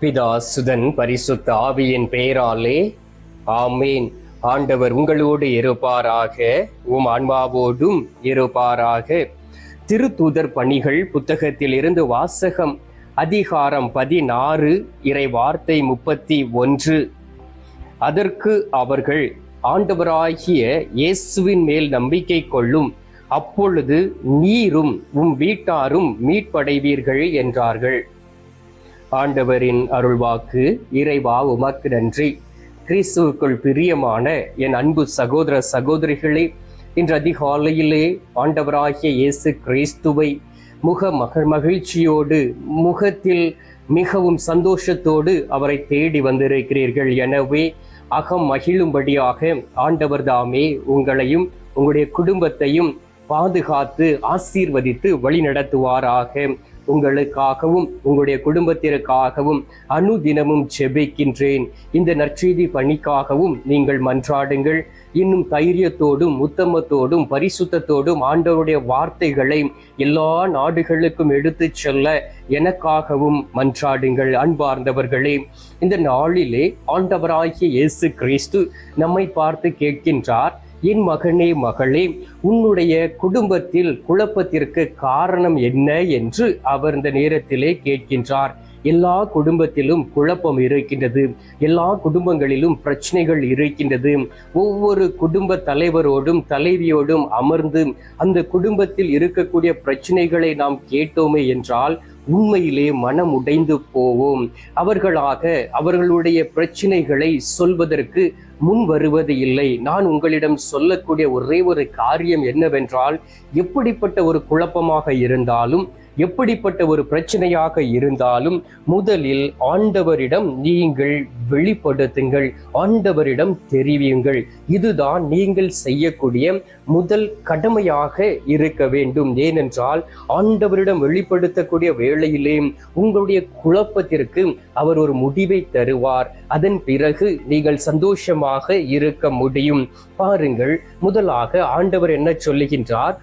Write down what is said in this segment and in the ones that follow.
பிதா சுதன் பரிசுத்த ஆவியின் பெயராலே ஆமேன். ஆண்டவர் உங்களோடு இருப்பாராக உம் ஆன்மாவோடும் இருப்பாராக. திருத்தூதர் பணிகள் புத்தகத்தில் இருந்து வாசகம் அதிகாரம் பதினாறு இறை வார்த்தை முப்பத்தி ஒன்று. அதற்கு அவர்கள் ஆண்டவராகிய இயேசுவின் மேல் நம்பிக்கை கொள்ளும் அப்பொழுது நீரும் உம் வீட்டாரும் மீட்படைவீர்கள் என்றார்கள். ஆண்டவரின் அருள்வாக்கு இறைவா உமக்கு நன்றி. கிறிஸ்துவுக்குள் பிரியமான என் அன்பு சகோதர சகோதரிகளே இன்று அதிகாலையிலே ஆண்டவராகிய இயேசு கிறிஸ்துவை முக மகள் மகிழ்ச்சியோடு முகத்தில் மிகவும் சந்தோஷத்தோடு அவரை தேடி வந்திருக்கிறீர்கள். எனவே அகம் மகிழும்படியாக ஆண்டவர் தாமே உங்களையும் உங்களுடைய குடும்பத்தையும் பாதுகாத்து ஆசீர்வதித்து வழிநடத்துவாராக. உங்களுக்காகவும் உங்களுடைய குடும்பத்திற்காகவும் அனுதினமும் செபிக்கின்றேன் இந்த நற்செய்தி பணிக்காகவும் நீங்கள் மன்றாடுங்கள். இன்னும் தைரியத்தோடும் உத்தமத்தோடும் பரிசுத்தத்தோடும் ஆண்டவருடைய வார்த்தைகளை எல்லா நாடுகளுக்கும் எடுத்துச் செல்ல எனக்காகவும் மன்றாடுங்கள் அன்பார்ந்தவர்களே. இந்த நாளிலே ஆண்டவராகிய இயேசு கிறிஸ்து நம்மை பார்த்து கேட்கின்றார். என் மகனே மகளே உன்னுடைய குடும்பத்தில் குழப்பத்திற்கு காரணம் என்ன என்று அவர் இந்த நேரத்திலே கேட்கின்றார். எல்லா குடும்பத்திலும் குழப்பம் இருக்கின்றது. எல்லா குடும்பங்களிலும் பிரச்சனைகள் இருக்கின்றது. ஒவ்வொரு குடும்ப தலைவரோடும் தலைவியோடும் அமர்ந்து அந்த குடும்பத்தில் இருக்கக்கூடிய பிரச்சனைகளை நாம் கேட்டோமே என்றால் உண்மையிலே மனம் உடைந்து போவோம். அவர்களாக அவர்களுடைய பிரச்சனைகளை சொல்வதற்கு முன் வருவது இல்லை. நான் உங்களிடம் சொல்லக்கூடிய ஒரே ஒரு காரியம் என்னவென்றால் எப்படிப்பட்ட ஒரு குழப்பமாக இருந்தாலும் எப்படிப்பட்ட ஒரு பிரச்சனையாக இருந்தாலும் முதலில் ஆண்டவரிடம் நீங்கள் வெளிப்படுத்துங்கள் ஆண்டவரிடம் தெரிவியுங்கள். இதுதான் நீங்கள் செய்யக்கூடிய முதல் கடமையாக இருக்க வேண்டும். ஏனென்றால் ஆண்டவரிடம் வெளிப்படுத்தக்கூடிய வேளையிலே உங்களுடைய குழப்பத்திற்கு அவர் ஒரு முடிவை தருவார். அதன் பிறகு நீங்கள் சந்தோஷமாக இருக்க முடியும். பாருங்கள் முதலாக ஆண்டவர் என்ன சொல்லுகின்றார்?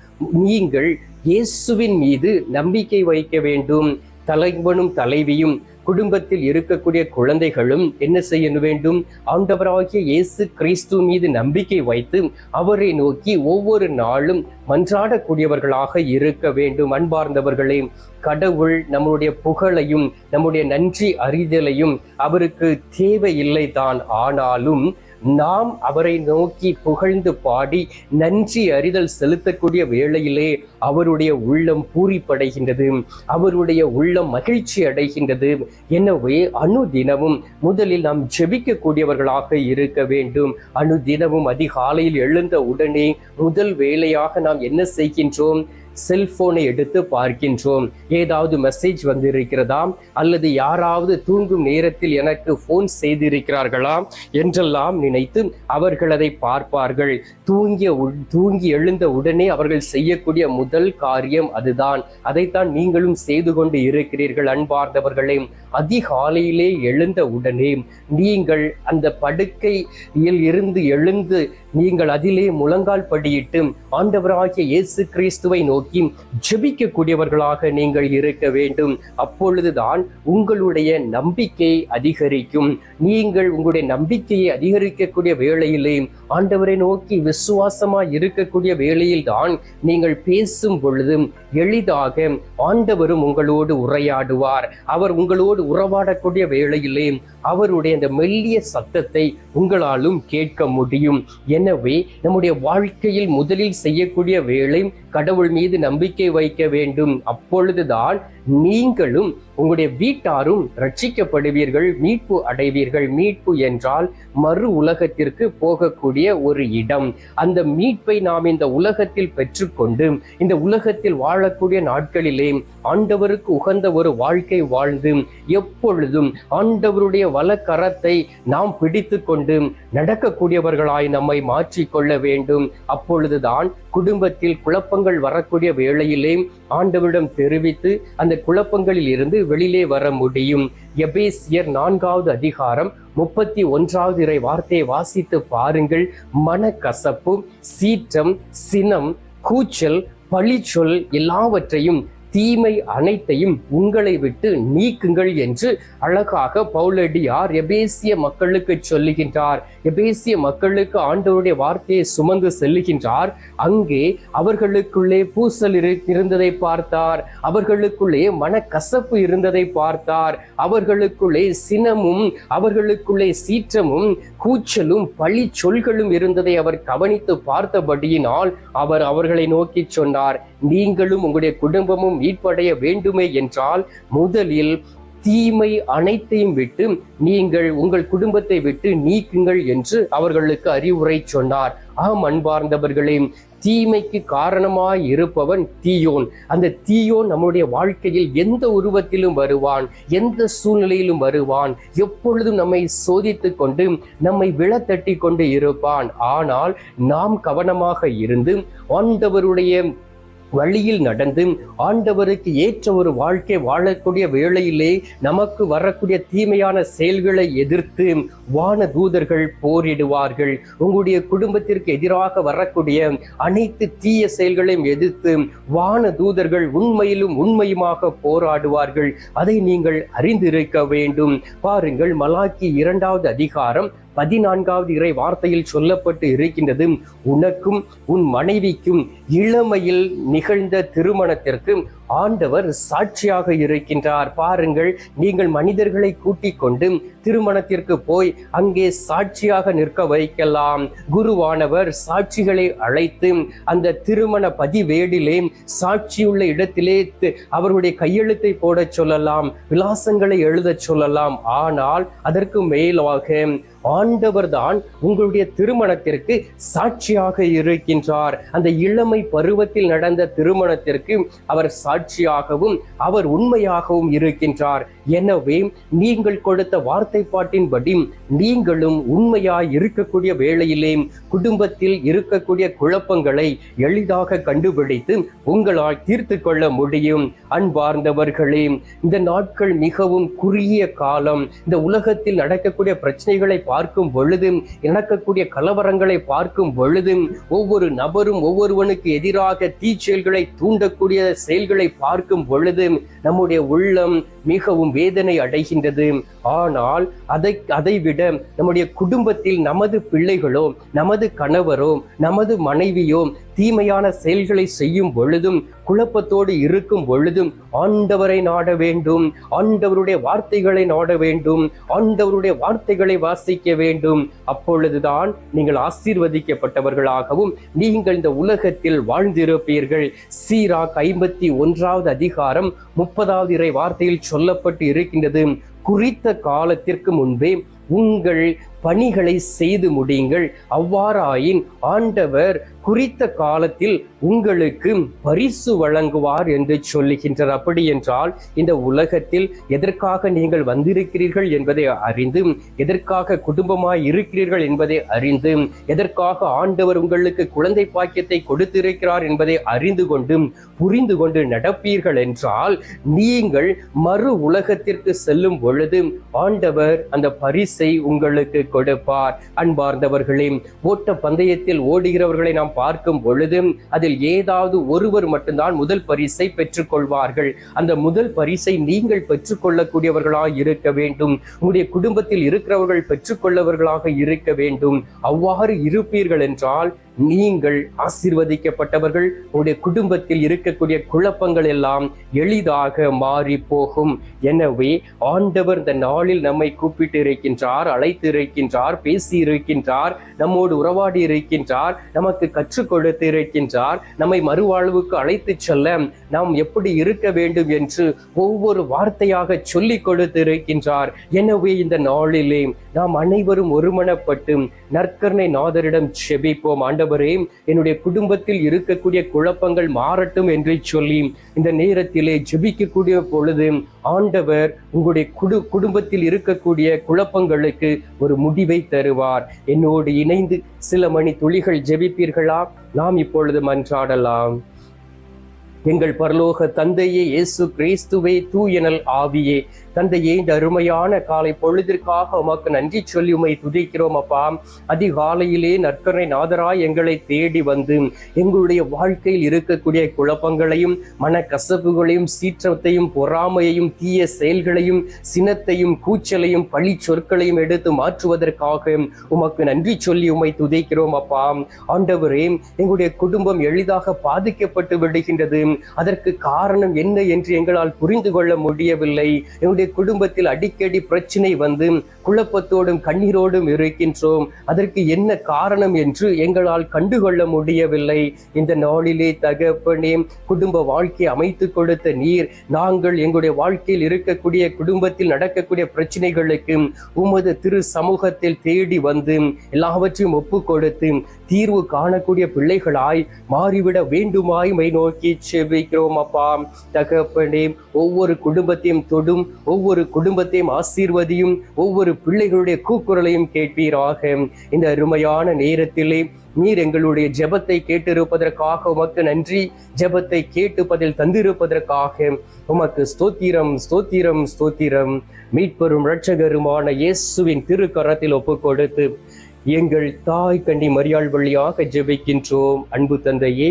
நீங்கள் இயேசுவின் மீது நம்பிக்கை வைக்க வேண்டும். தலைவனும் தலைவியும் குடும்பத்தில் இருக்கக்கூடிய குழந்தைகளும் என்ன செய்ய வேண்டும்? ஆண்டவராகிய இயேசு கிறிஸ்து மீது நம்பிக்கை வைத்து அவரை நோக்கி ஒவ்வொரு நாளும் மன்றாடக்கூடியவர்களாக இருக்க வேண்டும். அன்பார்ந்தவர்களே கடவுள் நம்முடைய புகழையும் நம்முடைய நன்றி அறிதலையும் அவருக்கு தேவையில்லை தான் ஆனாலும் நாம் அவரை நோக்கி புகழ்ந்து பாடி நன்றி அறிதல் செலுத்தக்கூடிய வேளையிலே அவருடைய உள்ளம் பூரிப்படைகின்றது அவருடைய உள்ளம் மகிழ்ச்சி அடைகின்றது. எனவே அணுதினமும் முதலில் நாம் ஜெபிக்கக்கூடியவர்களாக இருக்க வேண்டும். அணுதினமும் அதிகாலையில் எழுந்த உடனே முதல் வேலையாக நாம் என்ன செய்கின்றோம்? செல்போனை எடுத்து பார்க்கின்றோம். ஏதாவது மெசேஜ் வந்திருக்கிறதா? அல்லது யாராவது தூங்கும் நேரத்தில் எனக்கு போன் செய்திருக்கிறார்களா? என்றெல்லாம் நினைத்து அவர்கள் அதை பார்ப்பார்கள். தூங்கிய உ- தூங்கி எழுந்த உடனே அவர்கள் செய்யக்கூடிய முதல் காரியம் அதுதான். அதைத்தான் நீங்களும் செய்து கொண்டு இருக்கிறீர்கள் அன்பார்ந்தவர்களே. அதிகாலையிலே எழுந்த உடனே நீங்கள் அந்த படுக்கையில் இருந்து எழுந்து நீங்கள் அதிலே முழங்கால் படியிட்டு ஆண்டவராகிய இயேசு கிறிஸ்துவை நோக்கி ஜெபிக்கக்கூடியவர்களாக நீங்கள் இருக்க வேண்டும். அப்பொழுதுதான் உங்களுடைய நம்பிக்கை அதிகரிக்கும். நீங்கள் உங்களுடைய நம்பிக்கையை அதிகரிக்கக்கூடிய வேளையிலே ஆண்டவரை நோக்கி விசுவாசமாய் இருக்கக்கூடிய வேளையில் தான் நீங்கள் பேசும் பொழுது எளிதாக ஆண்டவரும் உங்களோடு உரையாடுவார். அவர் உங்களோடு உறவாடக்கூடிய வேளையிலே அவருடைய அந்த மெல்லிய சத்தத்தை உங்களாலும் கேட்க முடியும். என் எனவே நம்முடைய வாழ்க்கையில் முதலில் செய்யக்கூடிய வேலை கடவுள் மீது நம்பிக்கை வைக்க வேண்டும். அப்பொழுதுதான் நீங்களும் உங்களுடைய வீட்டாரும் ரட்சிக்கப்படுவீர்கள் மீட்பு அடைவீர்கள். மீட்பு என்றால் மறு உலகத்திற்கு போகக்கூடிய ஒரு இடம். அந்த மீட்பை நாம் இந்த உலகத்தில் பெற்றுக்கொண்டு இந்த உலகத்தில் வாழக்கூடிய நாட்களிலே ஆண்டவருக்கு உகந்த ஒரு வாழ்க்கை வாழ்ந்து எப்பொழுதும் ஆண்டவருடைய வலக்கரத்தை நாம் பிடித்து கொண்டு நடக்கக்கூடியவர்களாய் நம்மை மாற்றிக்கொள்ள வேண்டும். அப்பொழுதுதான் குடும்பத்தில் குழப்பங்கள் வரக்கூடிய வேளையிலே ஆண்டவரிடம் தெரிவித்து அந்த குழப்பங்களில் இருந்து வெளியிலே வர முடியும். எபேசியர் நான்காவது அதிகாரம் முப்பத்தி ஒன்றாவது இறை வார்த்தையை வாசித்து பாருங்கள். மனக்கசப்பு சீற்றம் சினம் கூச்சல் பழிச்சொல் எல்லாவற்றையும் தீமை அனைத்தையும் உங்களை விட்டு நீக்குங்கள் என்று அழகாக பவுலடியார் எபேசிய மக்களுக்கு சொல்லுகின்றார். எபேசிய மக்களுக்கு ஆண்டவருடைய வார்த்தையை சுமந்து செல்லுகின்றார். அங்கே அவர்களுக்குள்ளே பூசல் இரு- இருந்ததை பார்த்தார். அவர்களுக்குள்ளே மனக்கசப்பு இருந்ததை பார்த்தார். அவர்களுக்குள்ளே சினமும் அவர்களுக்குள்ளே சீற்றமும் கூச்சலும் பழி சொல்களும் இருந்ததை அவர் கவனித்து பார்த்தபடியினால் அவர் அவர்களை நோக்கி சொன்னார். நீங்களும் உங்களுடைய குடும்பமும் மீட்படைய வேண்டுமே என்றால் முதலில் தீமை அனைத்தையும் விட்டு நீங்கள் உங்கள் குடும்பத்தை விட்டு நீக்குங்கள் என்று அவர்களுக்கு அறிவுரை சொன்னார். ஆம் அன்பார்ந்தவர்களே தீமைக்கு காரணமாய் இருப்பவன் தீயோன். அந்த தீயோன் நம்முடைய வாழ்க்கையில் எந்த உருவத்திலும் வருவான் எந்த சூழ்நிலையிலும் வருவான். எப்பொழுதும் நம்மை சோதித்து கொண்டு நம்மை விழத்தட்டி கொண்டு இருப்பான். ஆனால் நாம் கவனமாக இருந்து ஆண்டவருடைய வழியில் நடந்து ஆண்டவருக்கு ஏற்ற ஒரு வாழ்க்கை வாழக்கூடிய வேளையிலே நமக்கு வரக்கூடிய தீமையான செயல்களை எதிர்த்து வான தூதர்கள் போரிடுவார்கள். உங்களுடைய குடும்பத்திற்கு எதிராக வரக்கூடிய அனைத்து தீய செயல்களையும் எதிர்த்து வான தூதர்கள் உண்மையிலும் உண்மையுமாக போராடுவார்கள். அதை நீங்கள் அறிந்திருக்க வேண்டும். பாருங்கள் மலாக்கி இரண்டாவது அதிகாரம் பதினான்காவது இறை வார்த்தையில் சொல்லப்பட்டு இருக்கின்றது உனக்கும் உன் மனைவிக்கும் இளமையில் நிகழ்ந்த திருமணத்திற்கு ஆண்டவர் சாட்சியாக இருக்கின்றார். பாருங்கள் நீங்கள் மனிதர்களை கூட்டிக் கொண்டு திருமணத்திற்கு போய் அங்கே சாட்சியாக நிற்க வைக்கலாம். குருவானவர் சாட்சிகளை அழைத்து அந்த திருமண பதிவேடிலே சாட்சியுள்ள இடத்திலே அவருடைய கையெழுத்தை போடச் சொல்லலாம் விலாசங்களை எழுதச் சொல்லலாம். ஆனால் அதற்கு மேலாக ஆண்டவர் தான் உங்களுடைய திருமணத்திற்கு சாட்சியாக இருக்கின்றார். அந்த இளமை பருவத்தில் நடந்த திருமணத்திற்கு அவர் சாட்சி சாட்சியாகவும் அவர் உண்மையாகவும் இருக்கின்றார். எனவே நீங்கள் கொடுத்த வார்த்தை பாட்டின்படி நீங்களும் உண்மையாய் இருக்கக்கூடிய வேளையிலே குடும்பத்தில் இருக்கக்கூடிய குழப்பங்களை எளிதாக கண்டுபிடித்து உங்களால் தீர்த்து கொள்ள முடியும். அன்பார்ந்தவர்களே இந்த நாட்கள் மிகவும் குறுகிய காலம். இந்த உலகத்தில் நடக்கக்கூடிய பிரச்சனைகளை பார்க்கும் பொழுது நடக்கக்கூடிய கலவரங்களை பார்க்கும் பொழுது ஒவ்வொரு நபரும் ஒவ்வொருவனுக்கு எதிராக தீச்செயல்களை தூண்டக்கூடிய செயல்களை பார்க்கும் பொழுது நம்முடைய உள்ளம் மிகவும் வேதனை அடைகின்றது. ஆனால் அதை அதைவிட நம்முடைய குடும்பத்தில் நமது பிள்ளைகளோ நமது கணவரோ நமது மனைவியோ தீமையான செயல்களை செய்யும் பொழுதும் குழப்பத்தோடு இருக்கும் பொழுதும் ஆண்டவரை நாட வேண்டும் ஆண்டவருடைய வார்த்தைகளை நாட வேண்டும் ஆண்டவருடைய வார்த்தைகளை வாசிக்க வேண்டும். அப்பொழுதுதான் நீங்கள் ஆசீர்வதிக்கப்பட்டவர்களாகவும் நீங்கள் இந்த உலகத்தில் வாழ்ந்திருப்பீர்கள். சீராக் ஐம்பத்தி ஒன்றாவது அதிகாரம் முப்பதாவது இறை வார்த்தையில் சொல்லப்பட்டு இருக்கின்றது. குறித்த காலத்திற்கு முன்பே உங்கள் பணிகளை செய்து முடியுங்கள். அவ்வாறாயின் ஆண்டவர் குறித்த காலத்தில் உங்களுக்கு பரிசு வழங்குவார் என்று சொல்லுகின்றார். அப்படி என்றால் இந்த உலகத்தில் எதற்காக நீங்கள் வந்திருக்கிறீர்கள் என்பதை அறிந்து எதற்காக குடும்பமாய் இருக்கிறீர்கள் என்பதை அறிந்து எதற்காக ஆண்டவர் உங்களுக்கு குழந்தை பாக்கியத்தை கொடுத்திருக்கிறார் என்பதை அறிந்து கொண்டு புரிந்து கொண்டு நடப்பீர்கள் என்றால் நீங்கள் மறு உலகத்திற்கு செல்லும் பொழுது ஆண்டவர் அந்த பரிசை உங்களுக்கு கொடுப்பார். அன்பார்ந்தவர்களே ஓட்ட பந்தயத்தில் ஓடுகிறவர்களை நாம் பார்க்கும் பொழுது அதில் ஏதாவது ஒருவர் மட்டும்தான் முதல் பரிசை பெற்றுக்கொள்வார்கள். அந்த முதல் பரிசை நீங்கள் பெற்றுக்கொள்ளக்கூடியவர்களாக இருக்க வேண்டும். உங்களுடைய குடும்பத்தில் இருக்கிறவர்கள் பெற்றுக்கொள்ளவர்களாக இருக்க வேண்டும். அவ்வாறு இருப்பீர்கள் என்றால் நீங்கள் ஆசீர்வதிக்கப்பட்டவர்கள் உங்களுடைய குடும்பத்தில் இருக்கக்கூடிய குழப்பங்கள் எல்லாம் எளிதாக மாறி போகும். எனவே ஆண்டவர் இந்த நாளில் நம்மை கூப்பிட்டு இருக்கின்றார் அழைத்து இருக்கின்றார் பேசி இருக்கின்றார் நம்மோடு உறவாடி இருக்கின்றார் நமக்கு கற்றுக் கொடுத்து இருக்கின்றார் நம்மை மறுவாழ்வுக்கு அழைத்து செல்ல நாம் எப்படி இருக்க வேண்டும் என்று ஒவ்வொரு வார்த்தையாக சொல்லிக் கொடுத்து இருக்கின்றார். எனவே இந்த நாளிலே நாம் அனைவரும் ஒருமனப்பட்டு நற்கருணை நாதரிடம் செபிப்போம். ஆண்டவரே ஆண்டவரே என்னுடைய குடும்பத்தில் இருக்கக்கூடிய குழப்பங்கள் மாறட்டும் என்று சொல்லி இந்த நேரத்திலே ஜெபிக்கக்கூடிய பொழுது ஆண்டவர் உங்களுடைய குடு குடும்பத்தில் இருக்கக்கூடிய குழப்பங்களுக்கு ஒரு முடிவை தருவார். என்னோடு இணைந்து சில மணி துளிகள் ஜெபிப்பீர்களா? நாம் இப்பொழுது மன்றாடலாம். எங்கள் பரலோக தந்தையே இயேசு கிறிஸ்துவே தூயனல் ஆவியே தந்தையே இந்த அருமையான காலை பொழுதிற்காக உமக்கு நன்றி சொல்லி உமை துதிக்கிறோம் அப்பா. அதிகாலையிலே நற்கரை நாதராய் எங்களை தேடி வந்து எங்களுடைய வாழ்க்கையில் இருக்கக்கூடிய குழப்பங்களையும் மன கசப்புகளையும் சீற்றத்தையும் பொறாமையையும் தீய செயல்களையும் சினத்தையும் கூச்சலையும் பழி சொற்களையும் எடுத்து மாற்றுவதற்காக உமக்கு நன்றி சொல்லி உமை துதைக்கிறோம் அப்பா. ஆண்டவரே எங்களுடைய குடும்பம் எளிதாக பாதிக்கப்பட்டு விடுகின்றது. அதற்கு காரணம் என்ன என்று எங்களால் புரிந்து கொள்ள முடியவில்லை. எங்களுடைய குடும்பத்தில் அடிக்கடி பிரச்சனை வந்து குழப்பத்தோடும் கண்ணீரோடும் இருக்கின்றோம். அதற்கு என்ன காரணம் என்று எங்களால் கண்டுகொள்ள முடியவில்லை. இந்த நாளிலே தகப்பனே குடும்ப வாழ்க்கை அமைத்து கொடுத்த நீர் நாங்கள் எங்களுடைய வாழ்க்கையில் இருக்கக்கூடிய குடும்பத்தில் நடக்கக்கூடிய பிரச்சனைகளுக்கு உமது திரு சமூகத்தில் தேடி வந்து எல்லாவற்றையும் ஒப்பு கொடுத்து தீர்வு காணக்கூடிய பிள்ளைகளாய் மாறிவிட வேண்டுமாய் மை நோக்கி செவிக்கிறோம் அப்பா. தகப்பனே ஒவ்வொரு குடும்பத்தையும் தொடும் ஒவ்வொரு குடும்பத்தையும் ஆசீர்வதியும் ஒவ்வொரு பிள்ளைகளுடைய கூக்குரலையும் கேட்பீராக. இந்த அருமையான நேரத்திலே நீர் எங்களுடைய ஜெபத்தை கேட்டிருப்பதற்காக உமக்கு நன்றி. ஜெபத்தை கேட்டு பதில் தந்திருப்பதற்காக உமக்கு ஸ்தோத்திரம் ஸ்தோத்திரம் ஸ்தோத்திரம். மீட்பெரும் இரட்சகருமான இயேசுவின் திருக்கரத்தில் ஒப்பு கொடுத்து எங்கள் தாய் கண்டி மரியாள் வழியாக ஜெபிக்கின்றோம். அன்பு தந்தையே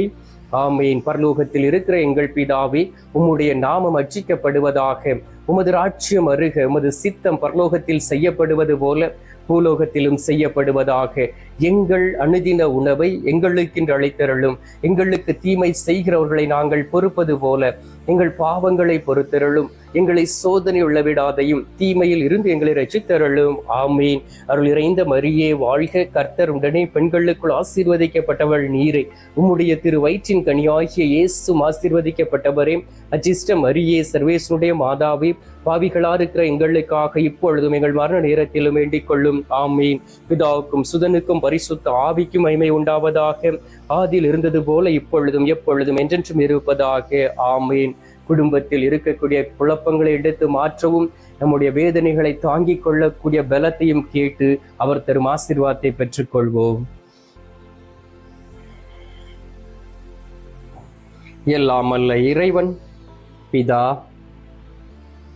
ஆமையின் பரலோகத்தில் இருக்கிற எங்கள் பிதாவே உம்முடைய நாமம் அச்சிக்கப்படுவதாக உமது ராட்சியம் அருக உமது சித்தம் பரலோகத்தில் செய்யப்படுவது போல பூலோகத்திலும் செய்யப்படுவதாக எங்கள் அனுதின உணவை எங்களுக்கென்று அழைத்தருளும் எங்களுக்கு தீமை செய்கிறவர்களை நாங்கள் பொறுப்பது போல எங்கள் பாவங்களை பொறுத்தருளும். எங்களை சோதனை உள்ளவிடாதையும் தீமையில் இருந்து எங்களை ரசித்தருளும் ஆமீன். அருள் இறைந்த மரியே வாழ்க கர்த்தர் உடனே பெண்களுக்குள் ஆசீர்வதிக்கப்பட்டவள் நீரே. உம்முடைய திரு வயிற்றின் கனியாகிய இயேசும் ஆசீர்வதிக்கப்பட்டவரே. அஜிஷ்ட மரியே சர்வேசனுடைய மாதாவே பாவிகளா இருக்கிற எங்களுக்காக இப்பொழுதும் எங்கள் மரண நேரத்திலும் வேண்டிக் கொள்ளும். ஆமீன். பிதாவுக்கும் சுதனுக்கும் பரிசுத்த ஆவிக்கும் மைமை உண்டாவதாக. ஆதியில் இருந்தது போல இப்பொழுதும் எப்பொழுதும் என்றென்றும் இருப்பதாக. ஆமீன். குடும்பத்தில் இருக்கக்கூடிய குழப்பங்களை எடுத்து மாற்றவும் நம்முடைய வேதனைகளை தாங்கிக் கொள்ளக்கூடிய பலத்தையும் கேட்டு அவர் தரும் ஆசீர்வாதத்தை பெற்றுக்கொள்வோம். எல்லாம் அல்ல இறைவன் பிதா